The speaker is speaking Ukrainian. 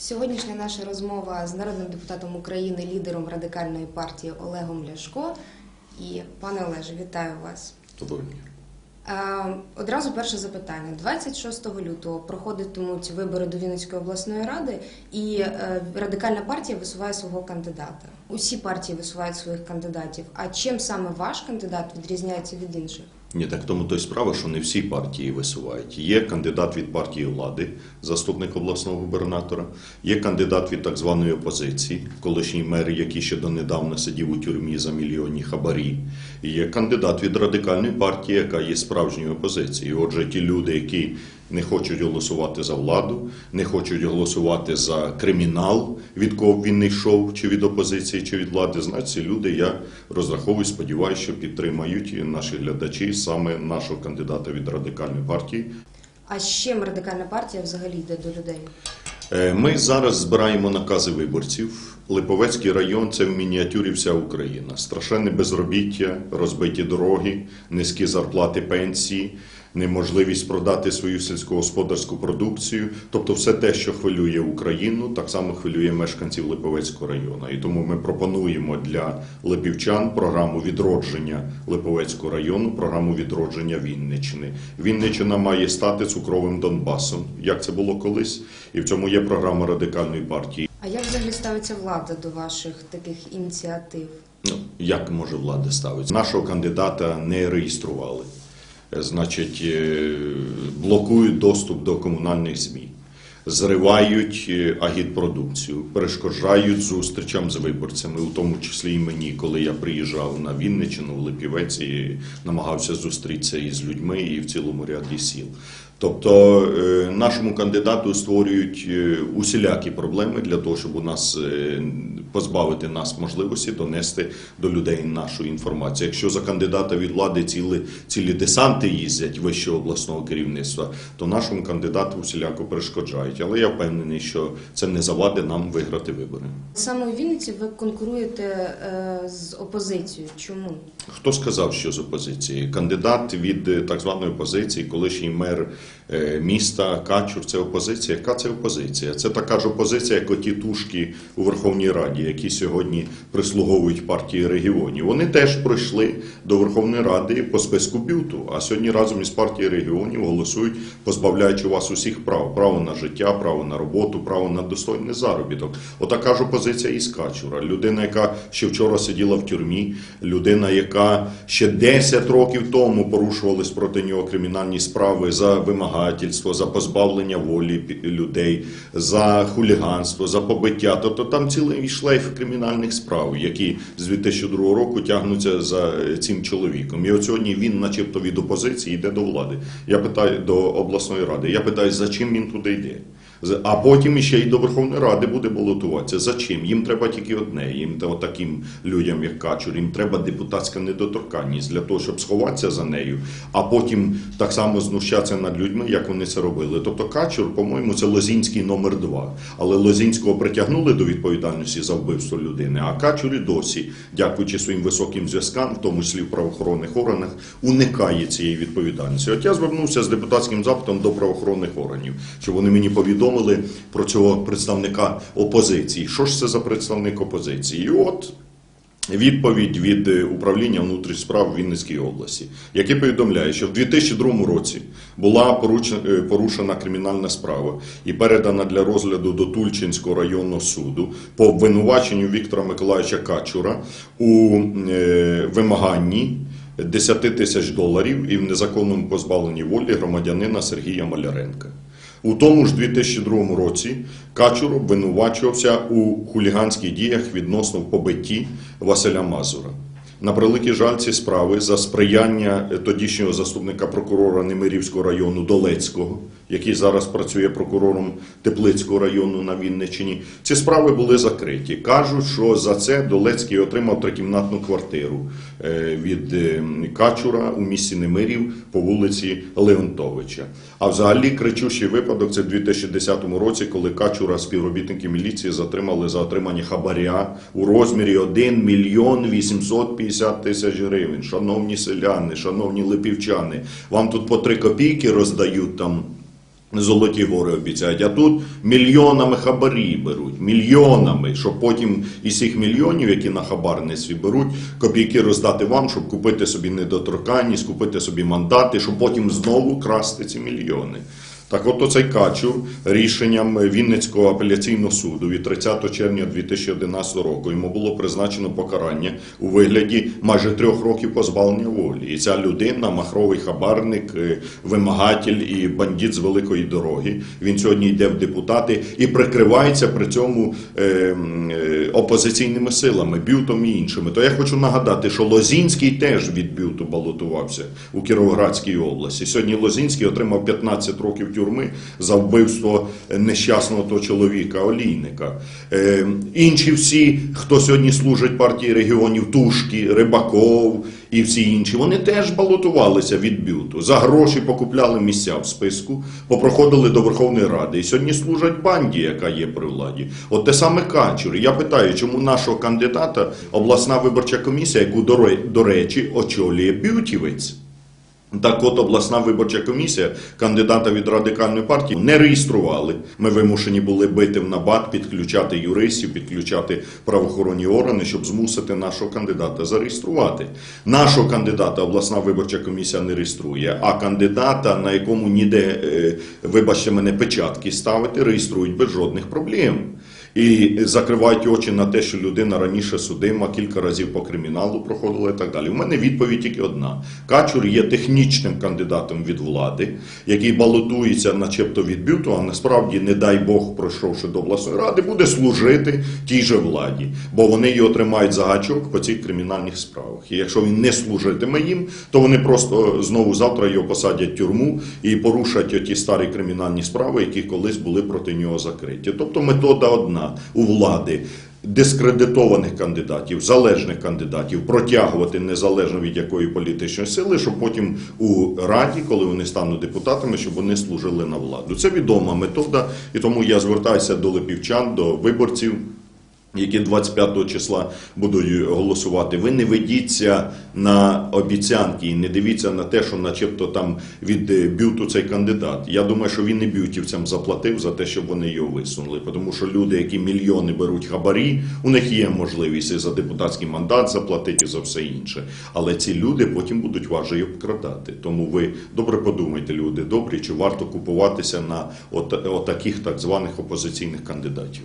Сьогоднішня наша розмова з народним депутатом України, лідером радикальної партії Олегом Ляшко. І пане Олеже, вітаю вас. Доброго дня. Одразу перше запитання. 26 лютого проходитимуть вибори до Вінницької обласної ради, і е, радикальна партія висуває свого кандидата. Усі партії висувають своїх кандидатів. А чим саме ваш кандидат відрізняється від інших? Ні, так тому то й справа, що не всі партії висувають. Є кандидат від партії влади, заступник обласного губернатора, є кандидат від так званої опозиції, колишній мер, який ще донедавна сидів у тюрмі за мільйонні хабарі. Є кандидат від радикальної партії, яка є справжньою опозицією. Отже, ті люди, які не хочуть голосувати за владу, не хочуть голосувати за кримінал, від кого він не йшов, чи від опозиції, чи від влади. Значить, ці люди, я розраховую, сподіваюся, що підтримають наші глядачі саме нашого кандидата від радикальної партії. А з чим радикальна партія взагалі йде до людей? Е, Ми зараз збираємо накази виборців. Липовецький район це в мініатюрі вся Україна. Страшенне безробіття, розбиті дороги, низькі зарплати пенсії, неможливість продати свою сільськогосподарську продукцію. Тобто, все те, що хвилює Україну, так само хвилює мешканців Липовецького району. І тому ми пропонуємо для липівчан програму відродження Липовецького району, програму відродження Вінниччини. Вінниччина має стати цукровим Донбасом, як це було колись, і в цьому є програма радикальної партії. А як взагалі ставиться влада до ваших таких ініціатив? Ну, як може влада ставитися? Нашого кандидата не реєстрували. Значить, е, блокують доступ до комунальних ЗМІ, зривають е, агітпродукцію, перешкоджають зустрічам з виборцями, у тому числі і мені, коли я приїжджав на Вінничину в Липівець і намагався зустрітися із людьми і в цілому ряді сіл. Тобто е, нашому кандидату створюють е, усілякі проблеми для того, щоб у нас е, позбавити нас можливості донести до людей нашу інформацію. Якщо за кандидата від влади цілі, цілі десанти їздять вищого обласного керівництва, то нашому кандидату усіляко перешкоджають. Але я впевнений, що це не завадить нам виграти вибори. Саме у Вінниці ви конкуруєте з опозицією. Чому? Хто сказав, що з опозиції? Кандидат від так званої опозиції, колишній мер міста Качур, це опозиція. Яка це опозиція? Це така ж опозиція, як оті тушки у Верховній Раді, які сьогодні прислуговують партії регіонів. Вони теж пройшли до Верховної Ради по списку бюту, а сьогодні разом із партією регіонів голосують, позбавляючи вас усіх прав: право на життя, право на роботу, право на достойний заробіток. Отака ж опозиція із Качура. Людина, яка ще вчора сиділа в тюрмі, людина, яка ще 10 років тому порушувались проти нього кримінальні справи за вимагательство, за позбавлення волі людей, за хуліганство, за побиття. Тобто там цілий шлейф кримінальних справ, які з 2002 року тягнуться за цим чоловіком. І от сьогодні він, начебто, від опозиції йде до влади. Я питаю до обласної ради. Я питаю, за чим він туди йде? А потім іще й до Верховної Ради буде балотуватися. За чим? Їм треба тільки одне. Їм та- таким людям, як Качур, їм треба депутатська недоторканність для того, щоб сховатися за нею, а потім так само знущатися над людьми, як вони це робили. Тобто Качур, по-моєму, це Лозінський номер два. Але Лозінського притягнули до відповідальності за вбивство людини, а Качур і досі, дякуючи своїм високим зв'язкам, в тому числі в правоохоронних органах, уникає цієї відповідальності. От я звернувся з депутатським запитом до правоохоронних органів, щоб вони мені повідомили про цього представника опозиції. Що ж це за представник опозиції? І от Відповідь від е, управління внутрішніх справ Вінницької області, яке повідомляє, що в 2002 році була е, порушена кримінальна справа і передана для розгляду до Тульчинського районного суду по обвинуваченню Віктора Миколаївича Качура у е, вимаганні 10 тисяч доларів і в незаконному позбавленні волі громадянина Сергія Маляренка. У тому ж 2002 році Качур обвинувачувався у хуліганських діях відносно побитті Василя Мазура. На превеликий жаль, ці справи за сприяння тодішнього заступника прокурора Немирівського району Долецького, який зараз працює прокурором Теплицького району на Вінниччині, ці справи були закриті. Кажуть, що за це Долецький отримав трикімнатну квартиру е, від е, Качура у місті Немирів по вулиці Леонтовича. А взагалі кричущий випадок це в 2010 році, коли Качура співробітники міліції затримали за отримання хабаря у розмірі 1 мільйон 850 тисяч гривень. Шановні селяни, шановні липівчани, вам тут по 3 копійки роздають там Золоті гори обіцяють, а тут мільйонами хабарі беруть, мільйонами, щоб потім із цих мільйонів, які на хабарництві беруть, копійки роздати вам, щоб купити собі недоторканність, купити собі мандати, щоб потім знову красти ці мільйони. Так от оцей Качур рішенням Вінницького апеляційного суду від 30 червня 2011 року йому було призначено покарання у вигляді майже трьох років позбавлення волі. І ця людина, махровий хабарник, е, вимагатель і бандит з великої дороги. Він сьогодні йде в депутати і прикривається при цьому е, е, опозиційними силами, бютом і іншими. То я хочу нагадати, що Лозінський теж від бюту балотувався у Кіровоградській області. Сьогодні Лозінський отримав 15 років тюрми за вбивство нещасного того чоловіка, олійника. Е, інші всі, хто сьогодні служить партії регіонів, Тушки, Рибаков і всі інші, вони теж балотувалися від бюту. За гроші покупляли місця в списку, попроходили до Верховної Ради і сьогодні служать банді, яка є при владі. От те саме Качур. Я питаю, чому нашого кандидата обласна виборча комісія, яку до речі очолює бютівець. Так от обласна виборча комісія кандидата від радикальної партії не реєстрували. Ми вимушені були бити в набат, підключати юристів, підключати правоохоронні органи, щоб змусити нашого кандидата зареєструвати. Нашого кандидата обласна виборча комісія не реєструє, а кандидата, на якому ніде, е, вибачте мене, печатки ставити, реєструють без жодних проблем. І закривають очі на те, що людина раніше судима, кілька разів по криміналу проходила і так далі. У мене відповідь тільки одна: Качур є технічним кандидатом від влади, який балотується, начебто від бюту, а насправді, не дай Бог, пройшовши до обласної ради, буде служити тій же владі, бо вони його тримають за гачок по цих кримінальних справах. І якщо він не служитиме їм, то вони просто знову завтра його посадять в тюрму і порушать оті старі кримінальні справи, які колись були проти нього закриті. Тобто метода одна у влади. Дискредитованих кандидатів, залежних кандидатів протягувати незалежно від якої політичної сили, щоб потім у раді, коли вони стануть депутатами, щоб вони служили на владу. Це відома метода, і тому я звертаюся до липівчан, до виборців які 25 числа будуть голосувати, ви не ведіться на обіцянки і не дивіться на те, що начебто там від е, бюту цей кандидат. Я думаю, що він і бютівцям заплатив за те, щоб вони його висунули. Тому що люди, які мільйони беруть хабарі, у них є можливість і за депутатський мандат заплатити і за все інше. Але ці люди потім будуть й обкрадати. Тому ви добре подумайте, люди добрі, чи варто купуватися на от, от таких так званих опозиційних кандидатів.